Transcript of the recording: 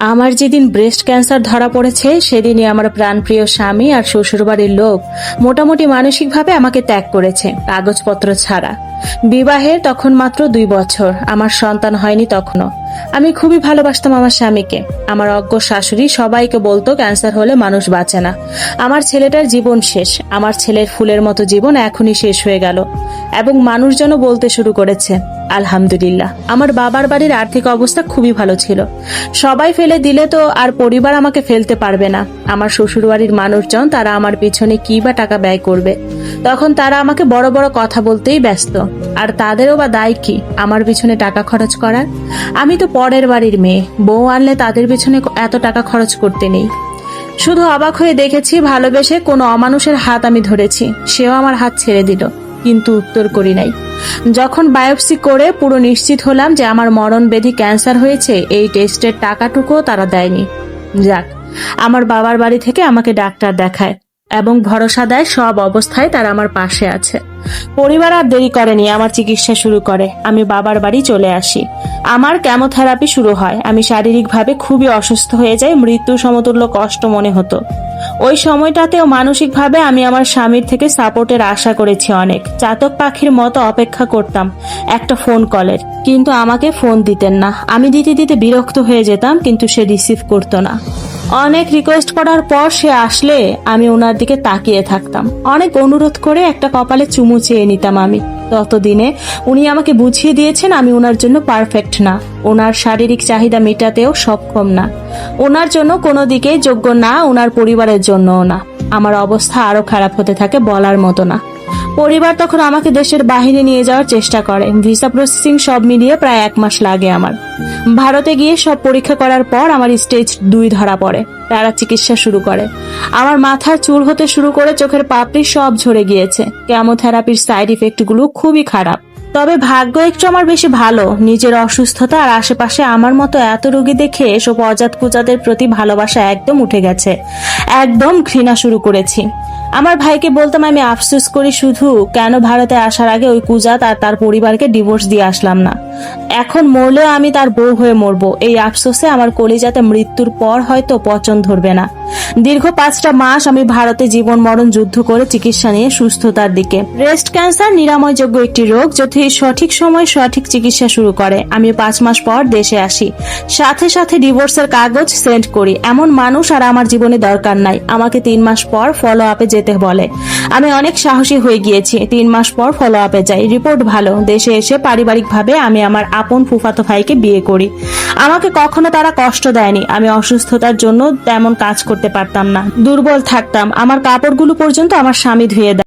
আমার যেদিন breast cancer ধরা পড়েছে, সেদিনই আমার প্রাণপ্রিয় স্বামী আর শ্বশুরবাড়ির লোক মোটামুটি মানসিকভাবে আমাকে ত্যাগ করেছে, কাগজপত্র ছাড়া। বিবাহের তখন মাত্র দুই বছর, আমার সন্তান হয়নি তখনও। আমি খুবই ভালোবাসতাম আমার স্বামীকে। আমার অজ্ঞ শাশুড়ি সবাইকে বলতো, ক্যান্সার হলে মানুষ বাঁচে না। আমার ছেলেটার জীবন শেষ, আমার ছেলের ফুলের মতো জীবন এখনই শেষ হয়ে গেল। এবং মানুষজনও বলতে শুরু করেছে আলহামদুলিল্লাহ। আমার বাবার বাড়ির আর্থিক অবস্থা খুবই ভালো ছিল। সবাই ফেলে দিলে তো আর পরিবার আমাকে ফেলতে পারবে না। আমার শ্বশুরবাড়ির মানুষজন, তারা আমার পিছনে কি বা টাকা ব্যয় করবে? তখন তারা আমাকে বড় বড় কথা বলতেই ব্যস্ত। আর তাদেরও বা দায় কি? আমার পিছনে টাকা খরচ করার? আমি তো পরের বাড়ির মেয়ে। বউ আনলে তাদের পিছনে এত টাকা খরচ করতে নেই। শুধু অবাক হয়ে দেখেছি, ভালোবেসে কোনো অমানুষের হাত আমি ধরেছি। সেও আমার হাত ছেড়ে দিল, কিন্তু উত্তর করি নাই। যখন বায়োপসি করে পুরো নিশ্চিত হলাম যে আমার মরণ ব্যাধি ক্যান্সার হয়েছে, এই টেস্টের টাকাটুকুও তারা দেয়নি। যাক, আমার বাবার বাড়ি থেকে আমাকে ডাক্তার দেখায় এবং ভরসা দেয় সব অবস্থায় তারা আমার পাশে আছে। পরিবার আর দেরি করেনি, আমার চিকিৎসা শুরু করে। আমি বাবার বাড়ি চলে আসি। আমার কেমোথেরাপি শুরু হয়। আমি শারীরিকভাবে খুবই অসুস্থ হয়ে যাই, মৃত্যু সমতুল্য কষ্ট মনে হতো। ওই সময়টাতেও মানসিকভাবে আমি আমার স্বামীর থেকে সাপোর্টের আশা করেছি অনেক। চাতক পাখির মতো অপেক্ষা করতাম একটা ফোন কলের। কিন্তু আমাকে ফোন দিতেন না। আমি দিতে দিতে বিরক্ত হয়ে যেতাম, কিন্তু সে রিসিভ করতো না। অনেক রিকোয়েস্ট করার পর সে আসলে আমি ওনার দিকে তাকিয়ে থাকতাম। অনেক অনুরোধ করে একটা কপালে চুমু চেয়ে নিতাম আমি। ততদিনে উনি আমাকে বুঝিয়ে দিয়েছেন আমি ওনার জন্য পারফেক্ট না। ওনার শারীরিক চাহিদা মেটাতেও সক্ষম না। ওনার জন্য কোনো দিকে যোগ্য না ওনার পরিবারের জন্যও না। আমার অবস্থা আরও খারাপ হতে থাকে বলার মতো না। পরিবার তখন আমাকে দেশের বাহিরে নিয়ে যাওয়ার চেষ্টা করে। ভিসা প্রসেসিং সব মিলিয়ে প্রায় এক মাস লাগে আমার। ভারতে গিয়ে সব পরীক্ষা করার পর আমার স্টেজ দুই ধরা পড়ে। তারা চিকিৎসা শুরু করে। আমার মাথার চুল হতে শুরু করে চোখের পাপড়ি সব ঝরে গিয়েছে। কেমোথেরাপির সাইড ইফেক্টগুলো খুবই খারাপ। তবে ভাগ্য একটু আমার বেশি ভালো। নিজের অসুস্থতা আর আশেপাশে আমার মতো এত রোগী দেখে এসব অজাত কুজাদের প্রতি ভালোবাসা একদম উঠে গেছে। একদম ঘৃণা শুরু করেছি। আমার ভাইকে বলতাম আমি আফসোস করি শুধু, কেন ভারতে আসার আগে ওই কুজাত আর তার পরিবারকে ডিভোর্স দিয়ে আসলাম না। এখন মরলেও আমি তার বউ হয়ে মরবো। এই আফসোসে আমার কলিজাতে মৃত্যুর পর হয়তো পচন ধরবে না। দীর্ঘ পাঁচটা মাস আমি ভারতে জীবন মরণ যুদ্ধ করে চিকিৎসা নিয়ে সুস্থতার দিকে। ব্রেস্ট ক্যান্সার নিরাময়যোগ্য একটি রোগ যদি সঠিক সময় সঠিক চিকিৎসা শুরু করে। আমি পাঁচ মাস পর দেশে আসি। সাথে সাথে ডিভোর্সের কাগজ সেন্ড করি। এমন মানুষ আর আমার জীবনে দরকার নাই। আমাকে তিন মাস পর ফলো আপে যেতে বলে। আমি অনেক সাহসী হয়ে গিয়েছি। তিন মাস পর ফলো আপে যাই। রিপোর্ট ভালো। দেশে এসে পারিবারিকভাবে আমি আমার আপন ফুফাতো ভাইকে বিয়ে করি। আমাকে কখনো তারা কষ্ট দেয়নি। আমি অসুস্থতার জন্য তেমন কাজ করতে পারতাম না। দুর্বল থাকতাম। আমার কাপড়গুলো পর্যন্ত আমার স্বামী ধুয়ে দেয়।